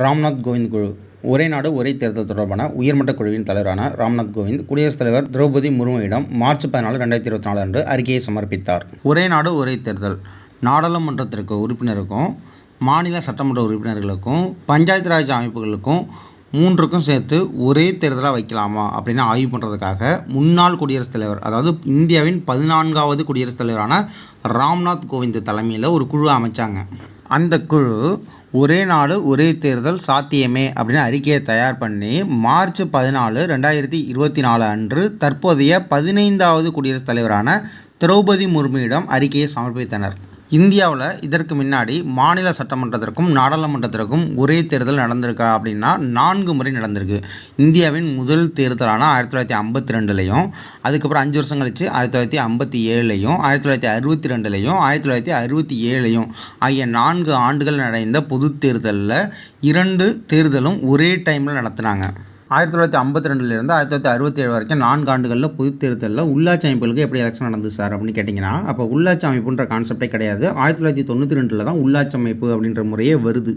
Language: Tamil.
ராம்நாத் கோவிந்த் குழு. ஒரே நாடு ஒரே தேர்தல் தொடர்பான உயர்மட்ட குழுவின் தலைவரான ராம்நாத் கோவிந்த் குடியரசுத் தலைவர் திரௌபதி முர்முவிடம் மார்ச் பதினாலு ரெண்டாயிரத்தி இருபத்தி நாலு அன்று அறிக்கையை சமர்ப்பித்தார். ஒரே நாடு ஒரே தேர்தல். நாடாளுமன்றத்திற்கு உறுப்பினருக்கும் மாநில சட்டமன்ற உறுப்பினர்களுக்கும் பஞ்சாயத்து ராஜ் அமைப்புகளுக்கும் மூன்றுக்கும் சேர்த்து ஒரே தேர்தலாக வைக்கலாமா அப்படின்னு ஆய்வு பண்ணுறதுக்காக முன்னாள் குடியரசுத் தலைவர் அதாவது இந்தியாவின் பதினான்காவது குடியரசுத் தலைவரான ராம்நாத் கோவிந்த் தலைமையில் ஒரு குழு அமைச்சாங்க. அந்த குழு ஒரே நாடு ஒரே தேர்தல் சாத்தியமே அப்படின்னு அறிக்கையை தயார் பண்ணி மார்ச் பதினாலு ரெண்டாயிரத்தி இருபத்தி நாலு அன்று தற்போதைய பதினைந்தாவது குடியரசுத் தலைவரான திரௌபதி முர்முவிடம் அறிக்கையை சமர்ப்பித்தனர். இந்தியாவில் இதற்கு முன்னாடி மாநில சட்டமன்றத்திற்கும் நாடாளுமன்றத்திற்கும் ஒரே தேர்தல் நடந்திருக்கா அப்படின்னா நான்கு முறை நடந்திருக்கு. இந்தியாவின் முதல் தேர்தலான ஆயிரத்தி தொள்ளாயிரத்தி ஐம்பத்தி ரெண்டுலையும் அதுக்கப்புறம் அஞ்சு வருஷம் கழிச்சு ஆயிரத்தி தொள்ளாயிரத்தி ஐம்பத்தி ஏழுலையும் ஆயிரத்தி தொள்ளாயிரத்தி அறுபத்தி ரெண்டுலையும் ஆயிரத்தி தொள்ளாயிரத்தி அறுபத்தி ஏழுலையும் ஆகிய நான்கு ஆண்டுகள் நடந்த பொது தேர்தலில் இரண்டு தேர்தலும் ஒரே டைமில் நடத்தினாங்க. ஆயிரத்தி தொள்ளாயிரத்தி ஐம்பத்தி ரெண்டுலேருந்து ஆயிரத்தி தொள்ளாயிரத்தி அறுபத்தி ஏழு வரைக்கும் நான்கு ஆண்டுகளில் பொது தேர்தலில் உள்ளாட்சி அமைப்புகளுக்கு எப்படி எலெக்ஷன் நடந்தது சார் அப்படின்னு கேட்டிங்கன்னா அப்போ உள்ளாட்சி அமைப்புன்ற கான்செப்டே கிடையாது. ஆயிரத்தி தொள்ளாயிரத்தி தொண்ணூற்றி ரெண்டில் தான் உள்ளாட்சி அமைப்பு அப்படின்ற முறையே வருது.